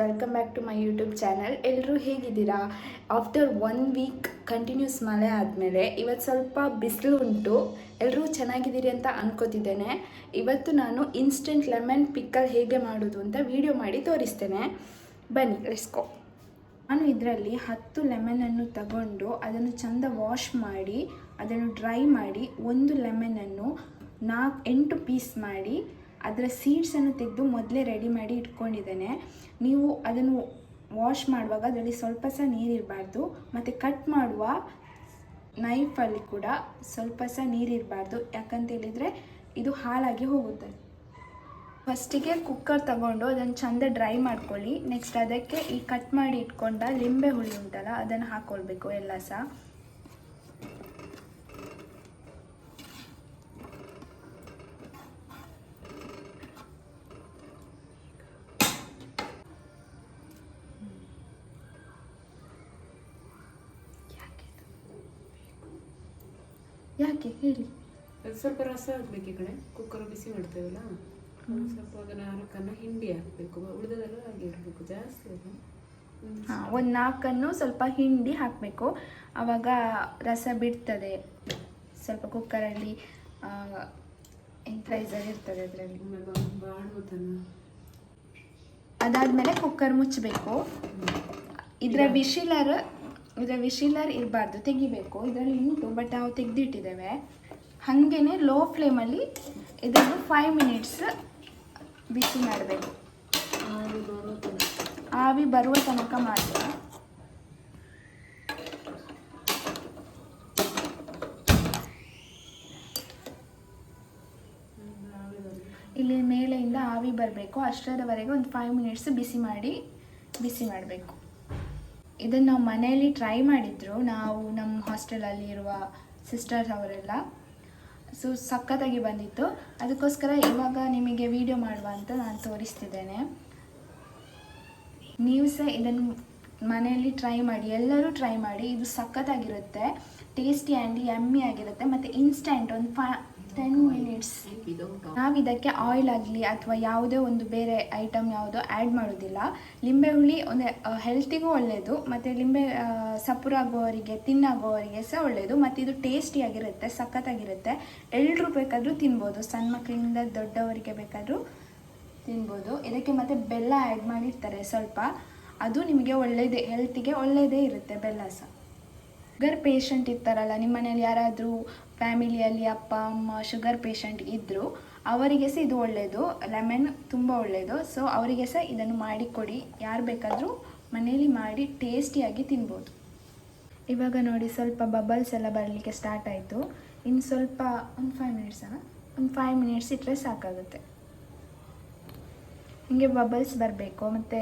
Welcome back to my YouTube channel ಎಲ್ಲರೂ ಹೇಗಿದ್ದೀರಾ? After one week continuous ಮಳೆ ಆದಮೇಲೆ ಇವತ್ತು ಸ್ವಲ್ಪ ಬಿಸಿಲು ಉಂಟು. ಎಲ್ಲರೂ ಚೆನ್ನಾಗಿದ್ದೀರಿ ಅಂತ ಅನ್ಕೋತಿದ್ದೇನೆ. ಇವತ್ತು ನಾನು ಇನ್ಸ್ಟೆಂಟ್ ಲೆಮನ್ ಪಿಕ್ಕಲ್ ಹೇಗೆ ಮಾಡೋದು ಅಂತ ವೀಡಿಯೋ ಮಾಡಿ ತೋರಿಸ್ತೇನೆ. ಬನ್ನಿ ರಿಸ್ಕೋ ನಾನು ಇದರಲ್ಲಿ ಹತ್ತು ಲೆಮನನ್ನು ತಗೊಂಡು ಅದನ್ನು ಚೆಂದ ವಾಶ್ ಮಾಡಿ, ಅದನ್ನು ಡ್ರೈ ಮಾಡಿ ಒಂದು ಲೆಮನನ್ನು ನಾಲ್ಕು ಎಂಟು ಪೀಸ್ ಮಾಡಿ ಅದರ ಸೀಡ್ಸನ್ನು ತೆಗೆದು ಮೊದಲೇ ರೆಡಿ ಮಾಡಿ ಇಟ್ಕೊಂಡಿದ್ದೇನೆ. ನೀವು ಅದನ್ನು ವಾಶ್ ಮಾಡುವಾಗ ಅದರಲ್ಲಿ ಸ್ವಲ್ಪ ಸಹ ನೀರಿರಬಾರ್ದು ಮತ್ತು ಕಟ್ ಮಾಡುವ ನೈಫಲ್ಲಿ ಕೂಡ ಸ್ವಲ್ಪ ಸಹ ನೀರಿರಬಾರ್ದು ಯಾಕಂತ ಹೇಳಿದರೆ ಇದು ಹಾಳಾಗಿ ಹೋಗುತ್ತೆ. ಫಸ್ಟಿಗೆ ಕುಕ್ಕರ್ ತಗೊಂಡು ಅದನ್ನು ಚೆಂದ ಡ್ರೈ ಮಾಡ್ಕೊಳ್ಳಿ. ನೆಕ್ಸ್ಟ್ ಅದಕ್ಕೆ ಈ ಕಟ್ ಮಾಡಿ ಇಟ್ಕೊಂಡ ಲಿಂಬೆ ಹುಳಿ ಉಂಟಲ್ಲ, ಅದನ್ನು ಹಾಕ್ಕೊಳ್ಬೇಕು ಎಲ್ಲ ಸಹ. ಯಾಕೆ ಹೇಳಿ? ಅದು ಸ್ವಲ್ಪ ರಸ ಹಾಕ್ಬೇಕು ಈ ಕಡೆ. ಕುಕ್ಕರ್ ಬಿಸಿ ಮಾಡ್ತೇವಲ್ಲ? ಸ್ವಲ್ಪ ಅದನ್ನ ನಾಲ್ಕನ್ನು ಹಿಂಡಿ ಹಾಕಬೇಕು. ಉಳಿದದೆಲ್ಲ ಹಾಗೆ ಇರಬೇಕು ಜಾಸ್ತಿ ಅದು ಒಂದು ಹಾಂ ಒಂದು ನಾಲ್ಕನ್ನು ಸ್ವಲ್ಪ ಹಿಂಡಿ ಹಾಕಬೇಕು. ಆವಾಗ ರಸ ಬಿಡ್ತದೆ. ಸ್ವಲ್ಪ ಕುಕ್ಕರಲ್ಲಿ ಎಂಟ್ರೈಸರ್ ಇರ್ತದೆ ಅದರಲ್ಲಿ. ಅದಾದಮೇಲೆ ಕುಕ್ಕರ್ ಮುಚ್ಚಬೇಕು ಇದರ ವಿಶಿಲರ್ ಇದರ ವಿಶಿಲರ್ ಇರಬಾರ್ದು ತೆಗಿಬೇಕು. ಇದರಲ್ಲಿ ಉಂಟು ಬಟ್ ನಾವು ತೆಗೆದಿಟ್ಟಿದ್ದೇವೆ. ಹಾಗೇ ಲೋ ಫ್ಲೇಮಲ್ಲಿ ಇದನ್ನು ಫೈವ್ ಮಿನಿಟ್ಸ್ ಬಿಸಿ ಮಾಡಬೇಕು. ಆವಿ. ಬರುವ ತನಕ. ಮಾತ್ರ. ಇಲ್ಲಿ ಮೇಲೆಯಿಂದ ಆವಿ ಬರಬೇಕು. ಅಷ್ಟರವರೆಗೆ ಒಂದು ಫೈವ್ ಮಿನಿಟ್ಸ್ ಬಿಸಿ ಮಾಡಿ ಬಿಸಿ ಮಾಡಬೇಕು. ಇದನ್ನು ನಾವು ಮನೆಯಲ್ಲಿ ಟ್ರೈ ಮಾಡಿದ್ರು. ನಾವು ನಮ್ಮ ಹಾಸ್ಟೆಲಲ್ಲಿ ಇರುವ ಸಿಸ್ಟರ್ಸ್ ಅವರೆಲ್ಲ. ಸೊ ಸಖತ್ತಾಗಿ ಬಂದಿತ್ತು. ಅದಕ್ಕೋಸ್ಕರ ಇವಾಗ ನಿಮಗೆ ವಿಡಿಯೋ ಮಾಡುವ ಅಂತ ನಾನು ತೋರಿಸ್ತಿದ್ದೇನೆ. ನೀವು ಸಹ ಇದನ್ನು ಮನೆಯಲ್ಲಿ ಟ್ರೈ ಮಾಡಿ, ಎಲ್ಲರೂ ಟ್ರೈ ಮಾಡಿ. ಇದು ಸಖತ್ತಾಗಿರುತ್ತೆ. ಟೇಸ್ಟಿ ಆ್ಯಂಡ್ ಯಮ್ಮಿ ಆಗಿರುತ್ತೆ. ಮತ್ತು ಇನ್ಸ್ಟೆಂಟ್ ಒಂದು ಫೈ ಟೆನ್ ಮಿನಿಟ್ಸ್. ನಾವು ಇದಕ್ಕೆ ಆಯಿಲ್ ಆಗಲಿ ಅಥವಾ ಯಾವುದೇ ಒಂದು ಬೇರೆ ಐಟಮ್ ಯಾವುದೋ ಆ್ಯಡ್ ಮಾಡೋದಿಲ್ಲ. ಲಿಂಬೆ ಹುಳಿ ಒಂದು ಹೆಲ್ತಿಗೂ ಒಳ್ಳೆಯದು ಮತ್ತು ಲಿಂಬೆ ಸಪುರಾಗುವವರಿಗೆ ತಿನ್ನಾಗುವವರಿಗೆ ಸಹ ಒಳ್ಳೆಯದು ಮತ್ತು ಇದು ಟೇಸ್ಟಿಯಾಗಿರುತ್ತೆ ಸಖತ್ತಾಗಿರುತ್ತೆ. ಎಲ್ಲರೂ ಬೇಕಾದರೂ ತಿನ್ಬೋದು, ಸಣ್ಣ ಮಕ್ಕಳಿಂದ ದೊಡ್ಡವರಿಗೆ ಬೇಕಾದರೂ ತಿನ್ಬೋದು. ಇದಕ್ಕೆ ಮತ್ತು ಬೆಲ್ಲ ಆ್ಯಡ್ ಮಾಡಿರ್ತಾರೆ ಸ್ವಲ್ಪ. ಅದು ನಿಮಗೆ ಒಳ್ಳೆಯದೇ ಹೆಲ್ತಿಗೆ ಒಳ್ಳೆಯದೇ ಇರುತ್ತೆ, ಬೆಲ್ಲ ಸಹ. ಶುಗರ್ ಪೇಷಂಟ್ ಇರ್ತಾರಲ್ಲ, ನಿಮ್ಮ ಮನೇಲಿ ಯಾರಾದರೂ ಫ್ಯಾಮಿಲಿಯಲ್ಲಿ ಅಪ್ಪ, ಅಮ್ಮ ಶುಗರ್ ಪೇಷಂಟ್ ಇದ್ದರು ಅವರಿಗೆ ಸಹ ಇದು ಒಳ್ಳೆಯದು ಲೆಮನ್ ತುಂಬ ಒಳ್ಳೆಯದು ಸೊ ಅವರಿಗೆ ಸಹ ಇದನ್ನು ಮಾಡಿಕೊಡಿ. ಯಾರು ಬೇಕಾದರೂ ಮನೆಯಲ್ಲಿ ಮಾಡಿ ಟೇಸ್ಟಿಯಾಗಿ ತಿನ್ಬೋದು. ಇವಾಗ ನೋಡಿ ಸ್ವಲ್ಪ ಬಬಲ್ಸ್ ಎಲ್ಲ ಬರಲಿಕ್ಕೆ ಸ್ಟಾರ್ಟ್ ಆಯಿತು. ಇನ್ನು ಸ್ವಲ್ಪ ಒಂದು ಫೈವ್ ಮಿನಿಟ್ಸಾ ಒಂದು ಫೈವ್ ಮಿನಿಟ್ಸ್ ಇಟ್ಟರೆ ಸಾಕಾಗುತ್ತೆ. ಹಿಂಗೆ ಬಬಲ್ಸ್ ಬರಬೇಕು. ಮತ್ತು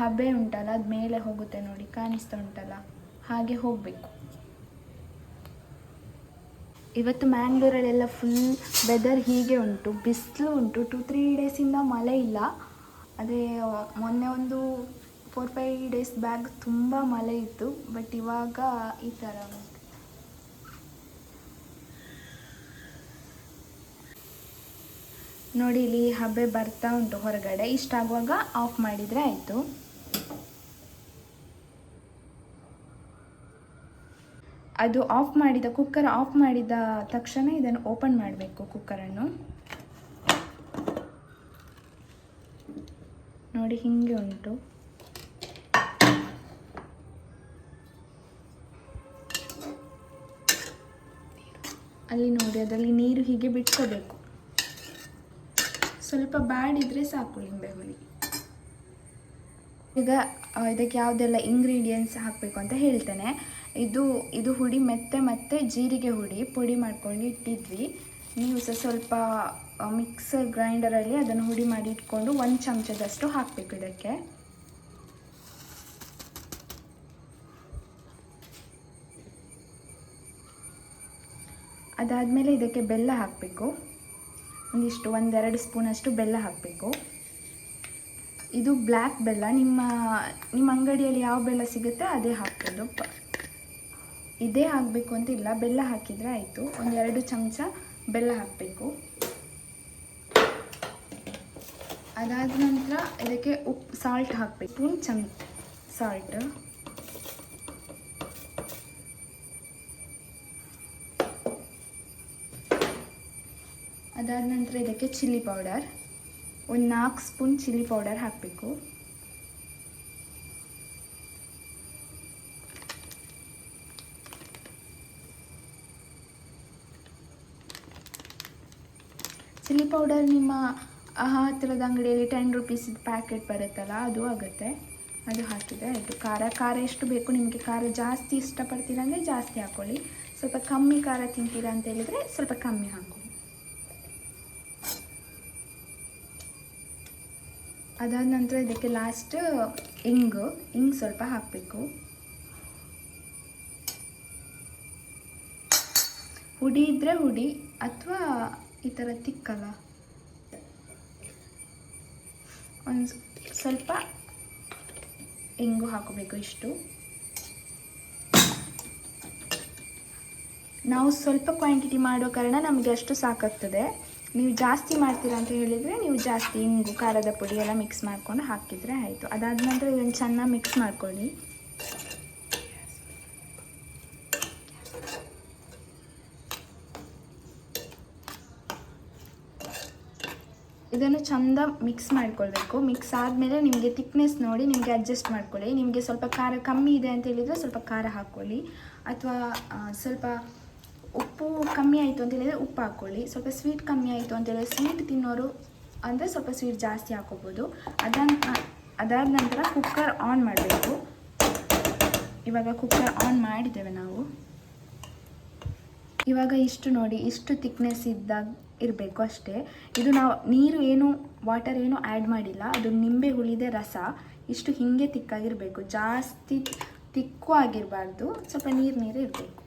ಹಬೆ ಉಂಟಲ್ಲ ಅದು ಮೇಲೆ ಹೋಗುತ್ತೆ ನೋಡಿ, ಕಾಣಿಸ್ತಾ ಉಂಟಲ್ಲ. ಹಾಗೆ ಹೋಗಬೇಕು. ಇವತ್ತು ಮ್ಯಾಂಗ್ಳೂರಲ್ಲೆಲ್ಲ ಫುಲ್ ವೆದರ್ ಹೀಗೆ ಉಂಟು, ಬಿಸಿಲು ಉಂಟು ಟು ತ್ರೀ ಡೇಸಿಂದ ಮಳೆ ಇಲ್ಲ. ಅದೇ, ಮೊನ್ನೆ ಒಂದು ಫೋರ್ ಫೈವ್ ಡೇಸ್ ಬ್ಯಾಗ್ ತುಂಬ ಮಳೆ ಇತ್ತು ಬಟ್ ಇವಾಗ ಈ ಥರ ನೋಡಿ, ಇಲ್ಲಿ ಹಬ್ಬೆ ಬರ್ತಾ ಉಂಟು ಹೊರಗಡೆ. ಇಷ್ಟಾಗುವಾಗ ಆಫ್ ಮಾಡಿದರೆ ಆಯಿತು. ಅದು ಆಫ್ ಮಾಡಿದ ಕುಕ್ಕರ್ ಆಫ್ ಮಾಡಿದ ತಕ್ಷಣ ಇದನ್ನು ಓಪನ್ ಮಾಡಬೇಕು ಕುಕ್ಕರನ್ನು ನೋಡಿ ಹಿಂಗೆ ಉಂಟು. ಅಲ್ಲಿ ನೋಡಿ, ಅದರಲ್ಲಿ ನೀರು ಹೀಗೆ ಬಿಟ್ಕೋಬೇಕು. ಸ್ವಲ್ಪ ಬಾಡಿದ್ರೆ ಸಾಕು ಲಿಂಬೆ ಹುಳಿ. ಈಗ ಇದಕ್ಕೆ ಯಾವುದೆಲ್ಲ ಇಂಗ್ರೀಡಿಯೆಂಟ್ಸ್ ಹಾಕಬೇಕು ಅಂತ ಹೇಳ್ತೇನೆ. ಇದು ಇದು ಹುಡಿ ಮೆತ್ತೆ ಮತ್ತು ಜೀರಿಗೆ ಹುಡಿ, ಪುಡಿ ಮಾಡ್ಕೊಂಡು ಇಟ್ಟಿದ್ವಿ. ನೀವು ಸಹ ಸ್ವಲ್ಪ ಮಿಕ್ಸರ್ ಗ್ರೈಂಡರಲ್ಲಿ ಅದನ್ನು ಹುಡಿ ಮಾಡಿ ಇಟ್ಕೊಂಡು ಒಂದು ಚಮಚದಷ್ಟು ಹಾಕಬೇಕು ಇದಕ್ಕೆ. ಅದಾದಮೇಲೆ ಇದಕ್ಕೆ ಬೆಲ್ಲ ಹಾಕಬೇಕು. ಒಂದಿಷ್ಟು, ಒಂದೆರಡು ಸ್ಪೂನಷ್ಟು ಬೆಲ್ಲ ಹಾಕಬೇಕು. ಇದು ಬ್ಲ್ಯಾಕ್ ಬೆಲ್ಲ. ನಿಮ್ಮ ನಿಮ್ಮ ಅಂಗಡಿಯಲ್ಲಿ ಯಾವ ಬೆಲ್ಲ ಸಿಗುತ್ತೆ ಅದೇ ಹಾಕ್ಬೋದು. ಇದೇ ಹಾಕಬೇಕು ಅಂತ ಇಲ್ಲ. ಬೆಲ್ಲ ಹಾಕಿದರೆ ಆಯಿತು. ಒಂದೆರಡು ಚಮಚ ಬೆಲ್ಲ ಹಾಕಬೇಕು. ಅದಾದ ನಂತರ ಇದಕ್ಕೆ ಉಪ್ಪು ಸಾಲ್ಟ್ ಹಾಕಬೇಕು. ಸ್ಪೂನ್ ಚಮ್ ಸಾಲ್ಟ್ ಅದಾದ ನಂತರ ಇದಕ್ಕೆ ಚಿಲ್ಲಿ ಪೌಡರ್ ಒಂದು ನಾಲ್ಕು ಸ್ಪೂನ್ ಚಿಲ್ಲಿ ಪೌಡರ್ ಹಾಕಬೇಕು. ಚಿಲ್ಲಿ ಪೌಡರ್ ನಿಮ್ಮ ಹತ್ತಿರದ ಅಂಗಡಿಯಲ್ಲಿ ಟೆನ್ ರುಪೀಸಿದ ಪ್ಯಾಕೆಟ್ ಬರುತ್ತಲ್ಲ, ಅದು ಆಗುತ್ತೆ. ಅದು ಹಾಕಿದೆ ಆಯಿತು. ಖಾರ ಖಾರ ಎಷ್ಟು ಬೇಕು ನಿಮಗೆ? ಖಾರ ಜಾಸ್ತಿ ಇಷ್ಟಪಡ್ತೀರಾ ಅಂದರೆ ಜಾಸ್ತಿ ಹಾಕ್ಕೊಳ್ಳಿ ಸ್ವಲ್ಪ ಕಮ್ಮಿ ಖಾರ ತಿಂತೀರಾ ಅಂತ ಹೇಳಿದರೆ ಸ್ವಲ್ಪ ಕಮ್ಮಿ ಹಾಕ್ಕೊಳ್ಳಿ ಅದಾದ ನಂತರ ಇದಕ್ಕೆ ಲಾಸ್ಟ್ ಇಂಗು ಇಂಗ್ ಸ್ವಲ್ಪ ಹಾಕಬೇಕು. ಹುಡಿ ಇದ್ದರೆ ಹುಡಿ, ಅಥವಾ ಈ ಥರ ತಿಕ್ಕಲ್ಲ. ಒಂದು ಸ್ವಲ್ಪ ಇಂಗು ಹಾಕೋಬೇಕು ಇಷ್ಟು. ನಾವು ಸ್ವಲ್ಪ ಕ್ವಾಂಟಿಟಿ ಮಾಡೋ ಕಾರಣ ನಮಗೆ ಅಷ್ಟು ಸಾಕಾಗ್ತದೆ. ನೀವು ಜಾಸ್ತಿ ಮಾಡ್ತೀರ ಅಂತ ಹೇಳಿದರೆ ನೀವು ಜಾಸ್ತಿ ಇಂಗು ಖಾರದ ಪುಡಿ ಎಲ್ಲ ಮಿಕ್ಸ್ ಮಾಡಿಕೊಂಡು ಹಾಕಿದರೆ ಆಯಿತು. ಅದಾದ ನಂತರ ಇದನ್ನು ಚೆನ್ನಾಗಿ ಮಿಕ್ಸ್ ಮಾಡ್ಕೊಳ್ಳಿ. ಇದನ್ನು ಚಂದ ಮಿಕ್ಸ್ ಮಾಡ್ಕೊಳ್ಬೇಕು. ಮಿಕ್ಸ್ ಆದಮೇಲೆ ನಿಮಗೆ ತಿಕ್ನೆಸ್ ನೋಡಿ ನಿಮಗೆ ಅಡ್ಜಸ್ಟ್ ಮಾಡ್ಕೊಳ್ಳಿ. ನಿಮಗೆ ಸ್ವಲ್ಪ ಖಾರ ಕಮ್ಮಿ ಇದೆ ಅಂತ ಹೇಳಿದರೆ ಸ್ವಲ್ಪ ಖಾರ ಹಾಕ್ಕೊಳ್ಳಿ. ಅಥವಾ ಸ್ವಲ್ಪ ಉಪ್ಪು ಕಮ್ಮಿ ಆಯಿತು ಅಂತ ಹೇಳಿದರೆ ಉಪ್ಪು ಹಾಕ್ಕೊಳ್ಳಿ ಸ್ವಲ್ಪ ಸ್ವೀಟ್ ಕಮ್ಮಿ ಆಯಿತು ಅಂತ ಹೇಳಿದರೆ ಸ್ವೀಟ್ ತಿನ್ನೋರು ಅಂದರೆ ಸ್ವಲ್ಪ ಸ್ವೀಟ್ ಜಾಸ್ತಿ ಹಾಕೋಬೋದು. ಅದನ್ನು ಅದಾದ ನಂತರ ಕುಕ್ಕರ್ ಆನ್ ಮಾಡಬೇಕು. ಇವಾಗ ಕುಕ್ಕರ್ ಆನ್ ಮಾಡಿದ್ದೇವೆ ನಾವು. ಇವಾಗ ಇಷ್ಟು ನೋಡಿ, ಇಷ್ಟು ತಿಕ್ನೆಸ್ ಇದ್ದಾಗ ಇರಬೇಕು ಅಷ್ಟೇ. ಇದು ನಾವು, ನೀರು ಏನು ವಾಟರ್ ಏನು ಆ್ಯಡ್ ಮಾಡಿಲ್ಲ. ಅದು ನಿಂಬೆ ಹುಳಿದೆ ರಸ. ಇಷ್ಟು ಹೀಗೆ ತಿಕ್ಕಾಗಿರಬೇಕು ಜಾಸ್ತಿ ತಿಕ್ಕು ಆಗಿರಬಾರ್ದು. ಸ್ವಲ್ಪ ನೀರು ನೀರು ಇರಬೇಕು.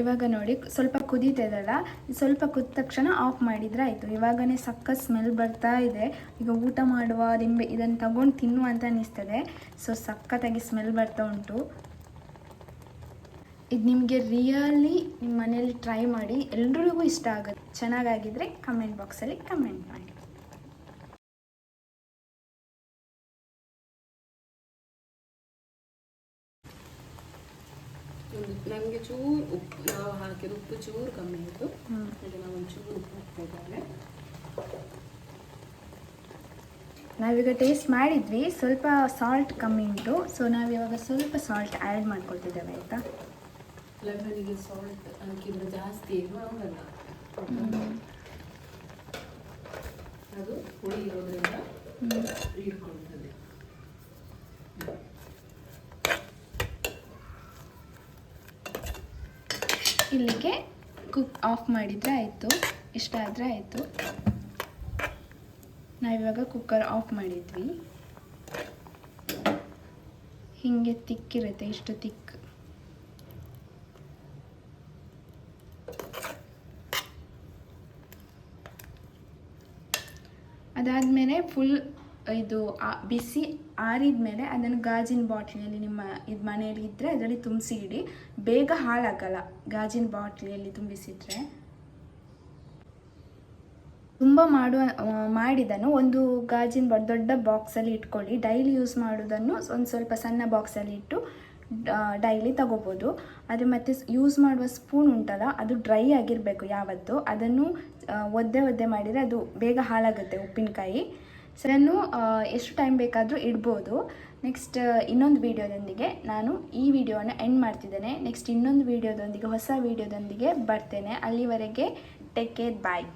ಇವಾಗ ನೋಡಿ, ಸ್ವಲ್ಪ ಕುದೀತದಲ್ಲ ಸ್ವಲ್ಪ ಕುದ ತಕ್ಷಣ ಆಫ್ ಮಾಡಿದರೆ ಆಯಿತು. ಇವಾಗನೇ ಸಕ್ಕ ಸ್ಮೆಲ್ ಬರ್ತಾ ಇದೆ. ಈಗ ಊಟ ಮಾಡುವ, ನಿಂಬೆ ಇದನ್ನು ತಗೊಂಡು ತಿನ್ನುವ ಅಂತ ಅನ್ನಿಸ್ತದೆ ಸೊ ಸಖತ್ತಾಗಿ ಸ್ಮೆಲ್ ಬರ್ತಾ ಉಂಟು. ಇದು ನಿಮಗೆ ರಿಯಲಿ ನಿಮ್ಮ ಮನೆಯಲ್ಲಿ ಟ್ರೈ ಮಾಡಿ ಎಲ್ರಿಗೂ ಇಷ್ಟ ಆಗುತ್ತೆ. ಚೆನ್ನಾಗಾಗಿದ್ದರೆ ಕಮೆಂಟ್ ಬಾಕ್ಸಲ್ಲಿ ಕಮೆಂಟ್ ಮಾಡಿ. ನಮಗೆ ಚೂರು ಉಪ್ಪು ನಾವು ಹಾಕಿದ ಉಪ್ಪು ಚೂರು ಕಮ್ಮಿ ಆಯಿತು. ಅದಕ್ಕೆ ಹಾಗೆ ನಾವು ಒಂದು ಚೂರು ಉಪ್ಪು ಹಾಕ್ತಾ ಇದ್ದೇವೆ. ನಾವೀಗ ಟೇಸ್ಟ್ ಮಾಡಿದ್ವಿ ಸ್ವಲ್ಪ ಸಾಲ್ಟ್ ಕಮ್ಮಿ ಉಂಟು. ಸೊ ನಾವಿವಾಗ ಸ್ವಲ್ಪ ಸಾಲ್ಟ್ ಆ್ಯಡ್ ಮಾಡ್ಕೊಳ್ತಿದ್ದೇವೆ ಆಯಿತಾ? ಲೆಮನಿಗೆ ಸಾಲ್ಟ್ ಹಾಕಿದ್ರೆ ಜಾಸ್ತಿ ಏನು ಆಗಲ್ಲ. ಅದು ಹುಳಿ ಇರೋದ್ರಿಂದ ಹೀರ್ಕೊಳ್ತದೆ ಇಲ್ಲಿಗೆ ಕುಕ್ ಆಫ್ ಮಾಡಿದರೆ ಆಯಿತು. ಇಷ್ಟ ಆದರೆ ಆಯಿತು. ನಾವಿವಾಗ ಕುಕ್ಕರ್ ಆಫ್ ಮಾಡಿದ್ವಿ. ಹೀಗೆ ತಿಕ್ಕಿರುತ್ತೆ, ಇಷ್ಟು ತಿಕ್. ಅದಾದಮೇಲೆ ಫುಲ್ ಇದು ಬಿಸಿ ಆರಿದ ಮೇಲೆ ಅದನ್ನು ಗಾಜಿನ ಬಾಟ್ಲಿಯಲ್ಲಿ ನಿಮ್ಮ ಇದು ಮನೆಯಲ್ಲಿ ಇದ್ದರೆ ಅದರಲ್ಲಿ ತುಂಬಿಸಿ ಇಡಿ ಬೇಗ ಹಾಳಾಗಲ್ಲ ಗಾಜಿನ ಬಾಟ್ಲಿಯಲ್ಲಿ ತುಂಬಿಸಿದರೆ. ತುಂಬ ಮಾಡುವ ಮಾಡಿದನು. ಒಂದು ಗಾಜಿನ ದೊಡ್ಡ ಬಾಕ್ಸಲ್ಲಿ ಇಟ್ಕೊಳ್ಳಿ. ಡೈಲಿ ಯೂಸ್ ಮಾಡೋದನ್ನು ಒಂದು ಸ್ವಲ್ಪ ಸಣ್ಣ ಬಾಕ್ಸಲ್ಲಿ ಇಟ್ಟು ಡೈಲಿ ತಗೋಬೋದು. ಆದರೆ ಮತ್ತು ಯೂಸ್ ಮಾಡುವ ಸ್ಪೂನ್ ಉಂಟಲ್ಲ, ಅದು ಡ್ರೈ ಆಗಿರಬೇಕು ಯಾವತ್ತು. ಅದನ್ನು ಒದ್ದೆ ಒದ್ದೆ ಮಾಡಿದರೆ ಅದು ಬೇಗ ಹಾಳಾಗುತ್ತೆ ಉಪ್ಪಿನಕಾಯಿ. ಸೊ ಅದನ್ನು ಆ, ಎಷ್ಟು ಟೈಮ್ ಬೇಕಾದರೂ ಇಡ್ಬೋದು. ನೆಕ್ಸ್ಟ್ ಇನ್ನೊಂದು ವೀಡಿಯೋದೊಂದಿಗೆ ನಾನು ಈ ವಿಡಿಯೋನ ಎಂಡ್ ಮಾಡ್ತಿದ್ದೇನೆ. ನೆಕ್ಸ್ಟ್ ಇನ್ನೊಂದು ವೀಡಿಯೋದೊಂದಿಗೆ ಹೊಸ ವೀಡಿಯೋದೊಂದಿಗೆ ಬರ್ತೇನೆ. ಅಲ್ಲಿವರೆಗೆ ಟೇಕ್ ಕೇರ್ ಬಾಯ್